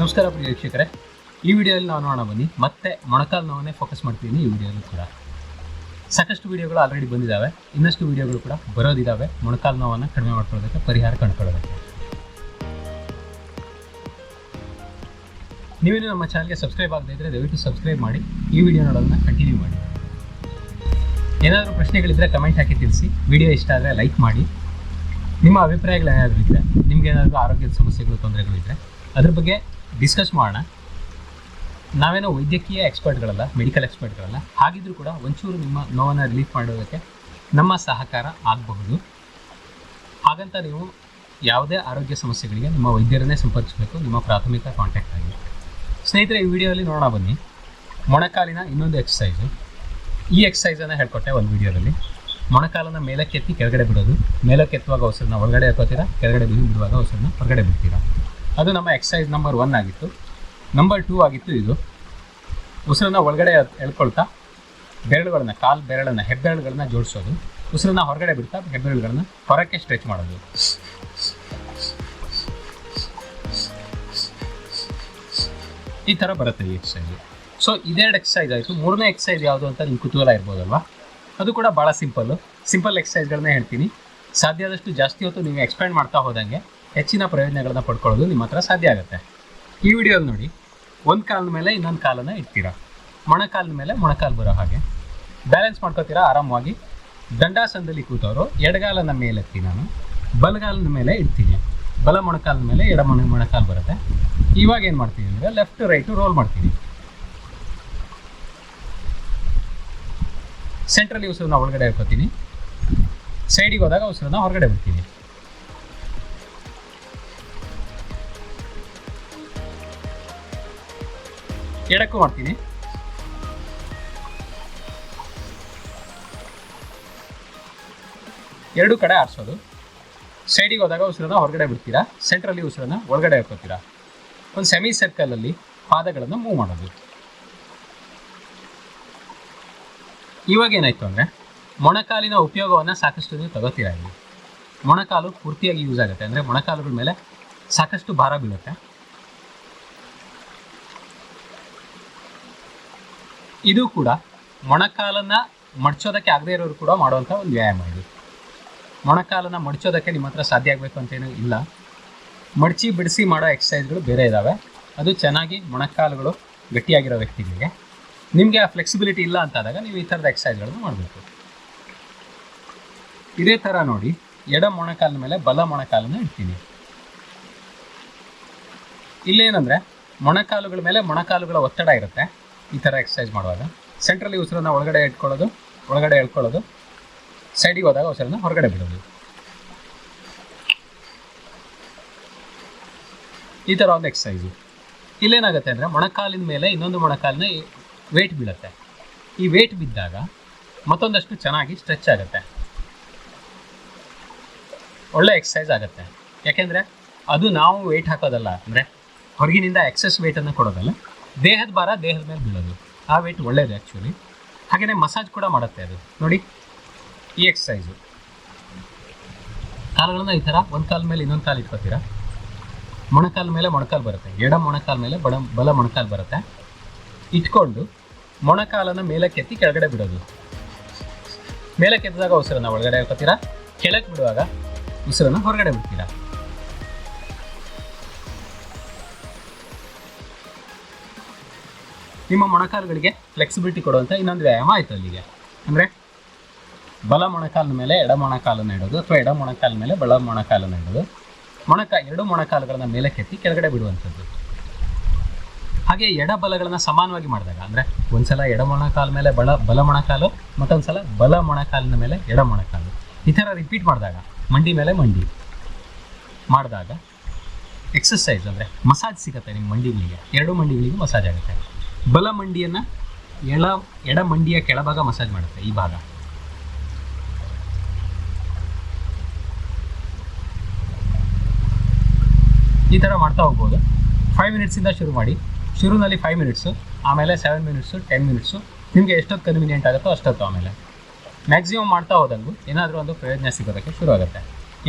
ನಮಸ್ಕಾರ ಪ್ರಿಯ ವೀಕ್ಷಕರೇ. ಈ ವಿಡಿಯೋದಲ್ಲಿ ನಾವು ನೋಡೋಣ ಬನ್ನಿ, ಮತ್ತೆ ಮೊಣಕಾಲು ನೋವನ್ನೇ ಫೋಕಸ್ ಮಾಡ್ತೀನಿ ಈ ವಿಡಿಯೋಲ್ಲೂ ಕೂಡ. ಸಾಕಷ್ಟು ವಿಡಿಯೋಗಳು ಆಲ್ರೆಡಿ ಬಂದಿದ್ದಾವೆ ಇನ್ನಷ್ಟು ವಿಡಿಯೋಗಳು ಕೂಡ ಬರೋದಿದ್ದಾವೆ ಮೊಣಕಾಲು ನೋವನ್ನು ಕಡಿಮೆ ಮಾಡ್ಕೊಳ್ಳೋದಕ್ಕೆ ಪರಿಹಾರ ಕಂಡುಕೊಳ್ಳೋದಕ್ಕೆ. ನೀವೇನು ನಮ್ಮ ಚಾನಲ್ಗೆ ಸಬ್ಸ್ಕ್ರೈಬ್ ಆಗದೇ ಇದ್ದರೆ ದಯವಿಟ್ಟು ಸಬ್ಸ್ಕ್ರೈಬ್ ಮಾಡಿ, ಈ ವಿಡಿಯೋ ನೋಡೋದನ್ನ ಕಂಟಿನ್ಯೂ ಮಾಡಿ. ಏನಾದರೂ ಪ್ರಶ್ನೆಗಳಿದ್ದರೆ ಕಮೆಂಟ್ ಹಾಕಿ ತಿಳಿಸಿ. ವಿಡಿಯೋ ಇಷ್ಟ ಆದರೆ ಲೈಕ್ ಮಾಡಿ. ನಿಮ್ಮ ಅಭಿಪ್ರಾಯಗಳು ಏನಾದರೂ ಇದ್ದರೆ ನಿಮ್ಗೆ ಏನಾದರೂ ಆರೋಗ್ಯದ ಸಮಸ್ಯೆಗಳು ತೊಂದರೆಗಳಿದ್ದರೆ ಅದ್ರ ಬಗ್ಗೆ ಡಿಸ್ಕಸ್ ಮಾಡೋಣ. ನಾವೇನೋ ವೈದ್ಯಕೀಯ ಎಕ್ಸ್ಪರ್ಟ್ಗಳಲ್ಲ, ಮೆಡಿಕಲ್ ಎಕ್ಸ್ಪರ್ಟ್ಗಳಲ್ಲ, ಹಾಗಿದ್ರೂ ಕೂಡ ಒಂಚೂರು ನಿಮ್ಮ ನೋವನ್ನು ರಿಲೀಫ್ ಮಾಡೋದಕ್ಕೆ ನಮ್ಮ ಸಹಕಾರ ಆಗಬಹುದು. ಹಾಗಂತ ನೀವು ಯಾವುದೇ ಆರೋಗ್ಯ ಸಮಸ್ಯೆಗಳಿಗೆ ನಿಮ್ಮ ವೈದ್ಯರನ್ನೇ ಸಂಪರ್ಕಿಸಬೇಕು, ನಿಮ್ಮ ಪ್ರಾಥಮಿಕ ಕಾಂಟ್ಯಾಕ್ಟ್ ಆಗಿ. ಸ್ನೇಹಿತರೆ, ಈ ವಿಡಿಯೋದಲ್ಲಿ ನೋಡೋಣ ಬನ್ನಿ. ಮೊಣಕಾಲಿನ ಇನ್ನೊಂದು ಎಕ್ಸಸೈಸು ಈ ಎಕ್ಸಸೈಸನ್ನು ಹೇಳ್ಕೊಟ್ಟೆ ಒಂದು ವಿಡಿಯೋದಲ್ಲಿ. ಮೊಣಕಾಲನ್ನ ಮೇಲಕ್ಕೆತ್ತಿ ಕೆಳಗಡೆ ಬಿಡೋದು. ಮೇಲಕ್ಕೆತ್ತುವಾಗ ಹೊಸರನ್ನ ಒಳಗಡೆ ಹಾಕೋತೀರಾ ಕೆಳಗಡೆ ಬಿಡಿ ಬಿಡುವಾಗ ಹೊಸರನ್ನ ಹೊರಗಡೆ ಬಿಡ್ತೀರಾ? ಅದು ನಮ್ಮ ಎಕ್ಸಸೈಸ್ ನಂಬರ್ ಒನ್ ಆಗಿತ್ತು. ನಂಬರ್ ಟೂ ಆಗಿತ್ತು ಇದು. ಉಸಿರನ್ನ ಒಳಗಡೆ ಎಳ್ಕೊಳ್ತಾ, ಬೆರಳುಗಳನ್ನ, ಕಾಲು ಬೆರಳನ್ನು ಹೆಬ್ಬೆರಳುಗಳನ್ನ ಜೋಡಿಸೋದು. ಉಸಿರನ್ನ ಹೊರಗಡೆ ಬಿಡ್ತಾ ಹೆಬ್ಬೆರಳುಗಳನ್ನ ಹೊರಕ್ಕೆ ಸ್ಟ್ರೆಚ್ ಮಾಡೋದು. ಈ ಥರ ಬರುತ್ತೆ ಈ ಎಕ್ಸಸೈಸು ಸೊ ಇದೆರಡು ಎಕ್ಸಸೈಸ್ ಆಯಿತು. ಮೂರನೇ ಎಕ್ಸಸೈಸ್ ಯಾವುದು ಅಂತ ನಿಮ್ಗೆ ಕುತೂಹಲ ಇರ್ಬೋದಲ್ವಾ? ಅದು ಕೂಡ ಭಾಳ ಸಿಂಪಲ್ಲು ಸಿಂಪಲ್ ಎಕ್ಸಸೈಸ್ಗಳನ್ನೇ ಹೇಳ್ತೀನಿ. ಸಾಧ್ಯ ಆದಷ್ಟು ಜಾಸ್ತಿ ಹೊತ್ತು ನೀವು ಎಕ್ಸ್ಪ್ಯಾಂಡ್ ಮಾಡ್ತಾ ಹೋದಂಗೆ ಹೆಚ್ಚಿನ ಪ್ರಯೋಜನಗಳನ್ನ ಪಡ್ಕೊಳ್ಳೋದು ನಿಮ್ಮ ಹತ್ರ ಸಾಧ್ಯ ಆಗುತ್ತೆ. ಈ ವಿಡಿಯೋಲಿ ನೋಡಿ. ಒಂದು ಕಾಲದ ಮೇಲೆ ಇನ್ನೊಂದು ಕಾಲನ್ನು ಇಡ್ತೀರಾ? ಮೊಣಕಾಲಿನ ಮೇಲೆ ಮೊಣಕಾಲು ಬರೋ ಹಾಗೆ. ಬ್ಯಾಲೆನ್ಸ್ ಮಾಡ್ಕೋತೀರಾ? ಆರಾಮವಾಗಿ. ದಂಡಾಸನದಲ್ಲಿ ಕೂತವರು, ಎಡಗಾಲನ ಮೇಲೆತ್ತಿ ನಾನು. ಬಲಗಾಲಿನ ಮೇಲೆ ಇಡ್ತೀನಿ. ಬಲ ಮೊಣಕಾಲಿನ ಮೇಲೆ ಎಡ ಮೊಣ, ಮೊಣಕಾಲು ಬರುತ್ತೆ. ಇವಾಗ ಏನು ಮಾಡ್ತೀನಿ ಅಂದರೆ ಲೆಫ್ಟ್ ರೈಟು ರೋಲ್ ಮಾಡ್ತೀನಿ. ಸೆಂಟ್ರಲ್ಲಿ ಉಸಿರನ್ನ ಒಳಗಡೆ ಇಟ್ಕೋತೀನಿ ಸೈಡಿಗೆ ಹೋದಾಗ ಉಸಿರನ್ನ ಹೊರಗಡೆ ಬಿಡ್ತೀನಿ. ಎಡಕ್ಕೂ ಮಾಡ್ತೀನಿ. ಎರಡು ಕಡೆ ಆರಿಸೋದು. ಸೈಡಿಗೆ ಹೋದಾಗ ಉಸಿರನ್ನ ಹೊರಗಡೆ ಬಿಡ್ತೀರಾ? ಸೆಂಟ್ರಲ್ಲಿ ಉಸಿರನ್ನ ಒಳಗಡೆ ಹಾಕೋತೀರಾ? ಒಂದು ಸೆಮಿ ಸರ್ಕಲಲ್ಲಿ ಪಾದಗಳನ್ನು ಮೂವ್ ಮಾಡೋದು. ಇವಾಗ ಏನಾಯ್ತು ಅಂದರೆ, ಮೊಣಕಾಲಿನ ಉಪಯೋಗವನ್ನು ಸಾಕಷ್ಟು ನೀವು ತಗೋತೀರಾ ಇಲ್ಲಿ? ಮೊಣಕಾಲು ಪೂರ್ತಿಯಾಗಿ ಯೂಸ್ ಆಗುತ್ತೆ. ಅಂದರೆ ಮೊಣಕಾಲುಗಳ ಮೇಲೆ ಸಾಕಷ್ಟು ಭಾರ ಬೀಳುತ್ತೆ. ಇದು ಕೂಡ ಮೊಣಕಾಲನ್ನ ಮಡ್ಚೋದಕ್ಕೆ ಆಗದೇ ಇರೋರು ಕೂಡ ಮಾಡುವಂಥ ಒಂದು ವ್ಯಾಯಾಮ ಇದು. ಮೊಣಕಾಲನ್ನ ಮಡ್ಚೋದಕ್ಕೆ ನಿಮ್ಮ ಹತ್ರ ಸಾಧ್ಯ ಆಗಬೇಕು ಅಂತೇನು ಇಲ್ಲ. ಮಡಚಿ ಬಿಡಿಸಿ ಮಾಡೋ ಎಕ್ಸಸೈಸ್ಗಳು ಬೇರೆ ಇದ್ದಾವೆ ಅದು ಚೆನ್ನಾಗಿ ಮೊಣಕಾಲುಗಳು ಗಟ್ಟಿಯಾಗಿರೋ ವ್ಯಕ್ತಿಗಳಿಗೆ. ನಿಮಗೆ ಆ ಫ್ಲೆಕ್ಸಿಬಿಲಿಟಿ ಇಲ್ಲ ಅಂತಾದಾಗ ನೀವು ಈ ಥರದ ಎಕ್ಸಸೈಸ್ಗಳನ್ನು ಮಾಡಬೇಕು. ಇದೇ ಥರ ನೋಡಿ, ಎಡ ಮೊಣಕಾಲಿನ ಮೇಲೆ ಬಲ ಮೊಣಕಾಲನ್ನು ಇಡ್ತೀನಿ. ಇಲ್ಲೇನಂದರೆ ಮೊಣಕಾಲುಗಳ ಮೇಲೆ ಮೊಣಕಾಲುಗಳ ಒತ್ತಡ ಇರುತ್ತೆ. ಈ ಥರ ಎಕ್ಸಸೈಸ್ ಮಾಡುವಾಗ. ಸೆಂಟ್ರಲ್ಲಿ ಉಸಿರನ್ನ ಒಳಗಡೆ ಇಟ್ಕೊಳ್ಳೋದು ಒಳಗಡೆ ಎಳ್ಕೊಳ್ಳೋದು ಸೈಡಿಗೆ ಹೋದಾಗ ಉಸಿರನ್ನ ಹೊರಗಡೆ ಬಿಡೋದು. ಈ ಥರ ಒಂದು ಎಕ್ಸಸೈಸು ಇಲ್ಲೇನಾಗುತ್ತೆ ಅಂದರೆ ಮೊಣಕಾಲಿನ ಮೇಲೆ ಇನ್ನೊಂದು ಮೊಣಕಾಲಿನ ವೇಟ್ ಬೀಳುತ್ತೆ. ಈ ವೇಟ್ ಬಿದ್ದಾಗ ಮತ್ತೊಂದಷ್ಟು ಚೆನ್ನಾಗಿ ಸ್ಟ್ರೆಚ್ ಆಗುತ್ತೆ. ಒಳ್ಳೆ ಎಕ್ಸಸೈಸ್ ಆಗುತ್ತೆ. ಯಾಕೆಂದರೆ ಅದು ನಾವು ವೆಯ್ಟ್ ಹಾಕೋದಲ್ಲ, ಅಂದರೆ ಹೊರಗಿನಿಂದ ಎಕ್ಸಸ್ ವೆಯ್ಟನ್ನು ಕೊಡೋದಲ್ಲ. ದೇಹದ ಭಾರ ದೇಹದ ಮೇಲೆ ಬೀಳೋದು. ಆ ವೆಯ್ಟ್ ಒಳ್ಳೇದು ಆ್ಯಕ್ಚುಲಿ ಹಾಗೆಯೇ ಮಸಾಜ್ ಕೂಡ ಮಾಡುತ್ತೆ ಅದು. ನೋಡಿ, ಈ ಎಕ್ಸಸೈಸು ಕಾಲುಗಳನ್ನ ಈ ಥರ ಒಂದು ಕಾಲ ಮೇಲೆ ಇನ್ನೊಂದು ಕಾಲು ಇಟ್ಕೋತೀರಾ? ಮೊಣಕಾಲ ಮೇಲೆ ಮೊಣಕಾಲು ಬರುತ್ತೆ. ಎಡ ಮೊಣಕಾಲ ಮೇಲೆ ಬಡ, ಬಲ ಮೊಣಕಾಲು ಬರುತ್ತೆ. ಇಟ್ಕೊಂಡು ಮೊಣಕಾಲನ್ನು ಮೇಲಕ್ಕೆತ್ತಿ ಕೆಳಗಡೆ ಬಿಡೋದು. ಮೇಲಕ್ಕೆತ್ತಿದಾಗ ಉಸಿರನ್ನ ಒಳಗಡೆ ಹಾಕೋತೀರಾ ಕೆಳಗೆ ಬಿಡುವಾಗ ಉಸಿರನ್ನು ಹೊರಗಡೆ ಬಿಡ್ತೀರಾ? ನಿಮ್ಮ ಮೊಣಕಾಲುಗಳಿಗೆ ಫ್ಲೆಕ್ಸಿಬಿಲಿಟಿ ಕೊಡುವಂಥ ಇನ್ನೊಂದು ವ್ಯಾಯಾಮ ಆಯಿತು ಅಲ್ಲಿಗೆ. ಅಂದರೆ ಬಲ ಮೊಣಕಾಲಿನ ಮೇಲೆ ಎಡ ಮೊಣಕಾಲನ್ನು ಇಡೋದು ಅಥವಾ ಎಡ ಮೊಣಕಾಲ ಮೇಲೆ ಬಲ ಮೊಣಕಾಲನ್ನು ಇಡೋದು. ಮೊಣಕ, ಎರಡು ಮೇಲೆ ಕೆತ್ತಿ ಕೆಳಗಡೆ ಬಿಡುವಂಥದ್ದು. ಹಾಗೆ ಎಡ ಬಲಗಳನ್ನು ಸಮಾನವಾಗಿ ಮಾಡಿದಾಗ, ಅಂದರೆ ಒಂದ್ಸಲ ಎಡ ಮೊಣಕಾಲ ಮೇಲೆ ಬಲ ಬಲ ಮೊಣಕಾಲು ಮತ್ತೊಂದು ಸಲ ಬಲ ಮೊಣಕಾಲಿನ ಮೇಲೆ ಎಡ ಮೊಣಕಾಲು. ಈ ಥರ ರಿಪೀಟ್ ಮಾಡಿದಾಗ, ಮಂಡಿ ಮೇಲೆ ಮಂಡಿ ಮಾಡಿದಾಗ ಎಕ್ಸಸೈಸ್ ಅಂದರೆ ಮಸಾಜ್ ಸಿಗುತ್ತೆ ನಿಮ್ಮ ಮಂಡಿಗಳಿಗೆ. ಎರಡು ಮಂಡಿಗಳಿಗೆ ಮಸಾಜ್ ಆಗುತ್ತೆ. ಬಲ ಮಂಡಿಯನ್ನು ಎಳ ಎಡ ಮಂಡಿಯ ಕೆಳಭಾಗ ಮಸಾಜ್ ಮಾಡುತ್ತೆ, ಈ ಭಾಗ. ಈ ಥರ ಮಾಡ್ತಾ ಹೋಗ್ಬೋದು. ಫೈವ್ ಮಿನಿಟ್ಸಿಂದ ಶುರು ಮಾಡಿ. ಶುರುನಲ್ಲಿ ಫೈವ್ ಮಿನಿಟ್ಸು ಆಮೇಲೆ ಸೆವೆನ್ ಮಿನಿಟ್ಸು ಟೆನ್ ಮಿನಿಟ್ಸು ನಿಮಗೆ ಎಷ್ಟೊತ್ತು ಕನ್ವಿನಿಯೆಂಟ್ ಆಗುತ್ತೋ ಅಷ್ಟೊತ್ತು ಆಮೇಲೆ. ಮ್ಯಾಕ್ಸಿಮಮ್ ಮಾಡ್ತಾ ಹೋದಂಗೂ ಏನಾದರೂ ಒಂದು ಪ್ರಯೋಜನ ಸಿಗೋದಕ್ಕೆ ಶುರು ಆಗುತ್ತೆ.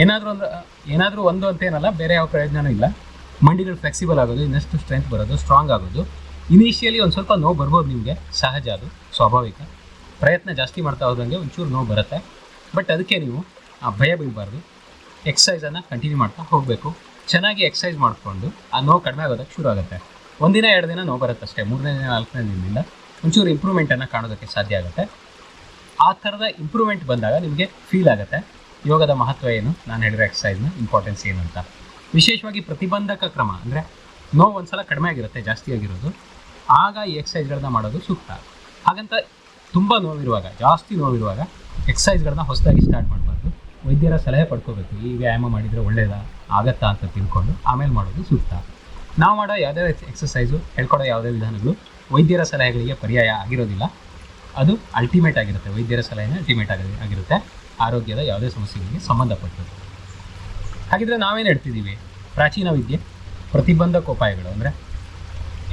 ಏನಾದರೂ ಒಂದು ಏನಾದರೂ ಒಂದು ಅಂತೇನಲ್ಲ ಬೇರೆ ಯಾವ ಪ್ರಯೋಜನವೂ ಇಲ್ಲ. ಮಂಡಿಗಳು ಫ್ಲೆಕ್ಸಿಬಲ್ ಆಗೋದು, ಇನ್ನಷ್ಟು ಸ್ಟ್ರೆಂತ್ ಬರೋದು ಸ್ಟ್ರಾಂಗ್ ಆಗೋದು. ಇನಿಷಿಯಲಿ ಒಂದು ಸ್ವಲ್ಪ ನೋವು ಬರ್ಬೋದು ನಿಮಗೆ, ಸಹಜ ಅದು, ಸ್ವಾಭಾವಿಕ. ಪ್ರಯತ್ನ ಜಾಸ್ತಿ ಮಾಡ್ತಾ ಹೋದಂಗೆ ಒಂಚೂರು ನೋವು ಬರುತ್ತೆ. ಬಟ್ ಅದಕ್ಕೆ ನೀವು, ಆ ಭಯ ಬೀಳಬಾರ್ದು. ಎಕ್ಸಸೈಸನ್ನು ಕಂಟಿನ್ಯೂ ಮಾಡ್ತಾ ಹೋಗಬೇಕು. ಚೆನ್ನಾಗಿ ಎಕ್ಸಸೈಸ್ ಮಾಡಿಕೊಂಡು, ಆ ನೋವು ಕಡಿಮೆ ಆಗೋದಕ್ಕೆ ಶುರು ಆಗುತ್ತೆ. ಒಂದಿನ ಎರಡು ದಿನ ನೋವು ಬರುತ್ತೆ ಅಷ್ಟೇ, ಮೂರನೇ ದಿನ, ನಾಲ್ಕನೇ ದಿನದಿಂದ. ಒಂಚೂರು ಇಂಪ್ರೂವ್ಮೆಂಟನ್ನು ಕಾಣೋದಕ್ಕೆ ಸಾಧ್ಯ ಆಗುತ್ತೆ. ಆ ಥರದ ಇಂಪ್ರೂವ್ಮೆಂಟ್ ಬಂದಾಗ ನಿಮಗೆ ಫೀಲ್ ಆಗುತ್ತೆ. ಯೋಗದ ಮಹತ್ವ ಏನು? ನಾನು ಹೇಳಿರೋ ಎಕ್ಸಸೈಸ್ನ ಇಂಪಾರ್ಟೆನ್ಸ್ ಏನು ಅಂತ. ವಿಶೇಷವಾಗಿ ಪ್ರತಿಬಂಧಕ ಕ್ರಮ ಅಂದರೆ, ನೋವು ಒಂದು ಸಲ ಕಡಿಮೆ ಆಗಿರುತ್ತೆ, ಜಾಸ್ತಿ ಆಗಿರೋದು. ಆಗ ಈ ಎಕ್ಸಸೈಸ್ಗಳನ್ನ ಮಾಡೋದು ಸೂಕ್ತ. ಹಾಗಂತ ತುಂಬ ನೋವಿರುವಾಗ, ಜಾಸ್ತಿ ನೋವಿರುವಾಗ ಎಕ್ಸೈಸ್ಗಳನ್ನ ಹೊಸದಾಗಿ ಸ್ಟಾರ್ಟ್ ಮಾಡಬಾರ್ದು. ವೈದ್ಯರ ಸಲಹೆ ಪಡ್ಕೋಬೇಕು, ಈ ವ್ಯಾಯಾಮ ಮಾಡಿದರೆ ಒಳ್ಳೆಯದಾ ಆಗತ್ತಾ ಅಂತ ತಿಳ್ಕೊಂಡು ಆಮೇಲೆ ಮಾಡೋದು ಸೂಕ್ತ. ನಾವು ಮಾಡೋ ಯಾವುದೇ ಎಕ್ಸಸೈಸು ಹೇಳ್ಕೊಡೋ ಯಾವುದೇ ವಿಧಾನಗಳು ವೈದ್ಯರ ಸಲಹೆಗಳಿಗೆ ಪರ್ಯಾಯ ಆಗಿರೋದಿಲ್ಲ. ಅದು ಅಲ್ಟಿಮೇಟ್ ಆಗಿರುತ್ತೆ, ವೈದ್ಯರ ಸಲಹೆನೇ ಅಲ್ಟಿಮೇಟ್ ಆಗಿ, ಆಗಿರುತ್ತೆ. ಆರೋಗ್ಯದ ಯಾವುದೇ ಸಮಸ್ಯೆಗಳಿಗೆ ಸಂಬಂಧಪಟ್ಟದ್ದು. ಹಾಗಿದ್ರೆ ನಾವೇನು ಹೇಳ್ತಿದ್ದೀವಿ? ಪ್ರಾಚೀನ ವಿದ್ಯೆ, ಪ್ರತಿಬಂಧಕೋಪಾಯಗಳು ಅಂದರೆ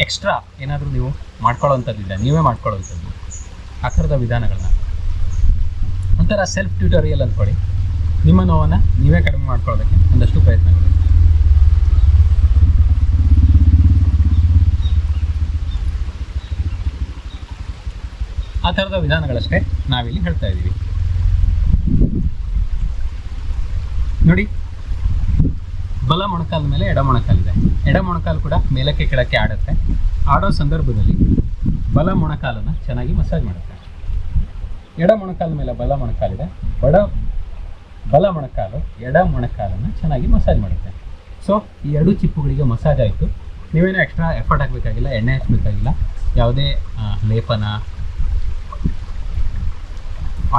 ಎಕ್ಸ್ಟ್ರಾ ಏನಾದರೂ ನೀವು ಮಾಡ್ಕೊಳ್ಳೋವಂಥದ್ದಿಲ್ಲ ನೀವೇ ಮಾಡ್ಕೊಳ್ಳೋವಂಥದ್ದು ಆ ಥರದ ವಿಧಾನಗಳನ್ನ. ಒಂಥರ ಸೆಲ್ಫ್ ಟ್ಯೂಟೋರಿಯಲ್ ಅಂದ್ಕೊಳ್ಳಿ ನಿಮ್ಮ ನೋವನ್ನು ನೀವೇ ಕಡಿಮೆ ಮಾಡ್ಕೊಳ್ಳೋದಕ್ಕೆ ಒಂದಷ್ಟು ಪ್ರಯತ್ನಗಳು. ಆ ಥರದ ವಿಧಾನಗಳಷ್ಟೇ ನಾವಿಲ್ಲಿ ಹೇಳ್ತಾ ಇದ್ದೀವಿ. ನೋಡಿ, ಬಲ ಮೊಣಕಾಲ ಮೇಲೆ ಎಡ ಮೊಣಕಾಲಿದೆ ಎಡ ಮೊಣಕಾಲು ಕೂಡ ಮೇಲಕ್ಕೆ ಕೆಳಕ್ಕೆ ಆಡುತ್ತೆ. ಆಡೋ ಸಂದರ್ಭದಲ್ಲಿ ಬಲ ಮೊಣಕಾಲನ್ನು ಚೆನ್ನಾಗಿ ಮಸಾಜ್ ಮಾಡುತ್ತೆ. ಎಡ ಮೊಣಕಾಲ ಮೇಲೆ ಬಲ ಮೊಣಕಾಲಿದೆ. ಬಡ ಬಲ ಮೊಣಕಾಲು ಎಡ ಮೊಣಕಾಲನ್ನು ಚೆನ್ನಾಗಿ ಮಸಾಜ್ ಮಾಡುತ್ತೆ. ಸೊ, ಈ ಎರಡು ಚಿಪ್ಪುಗಳಿಗೆ ಮಸಾಜ್ ಆಯಿತು. ನೀವೇನೋ ಎಕ್ಸ್ಟ್ರಾ ಎಫರ್ಟ್ ಹಾಕಬೇಕಾಗಿಲ್ಲ, ಎಣ್ಣೆ ಹಚ್ಚಬೇಕಾಗಿಲ್ಲ ಯಾವುದೇ ಲೇಪನ,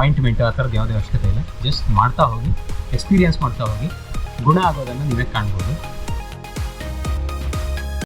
ಆಯಿಂಟ್ಮೆಂಟ್ ಆ ಥರದ್ದು ಯಾವುದೇ ಅವಶ್ಯಕತೆ ಇಲ್ಲ. ಜಸ್ಟ್ ಮಾಡ್ತಾ ಹೋಗಿ, ಎಕ್ಸ್ಪೀರಿಯನ್ಸ್ ಮಾಡ್ತಾ ಹೋಗಿ, ಗುಣ ಆಗೋದನ್ನು ನೀವೇ ಕಾಣ್ಬೋದು.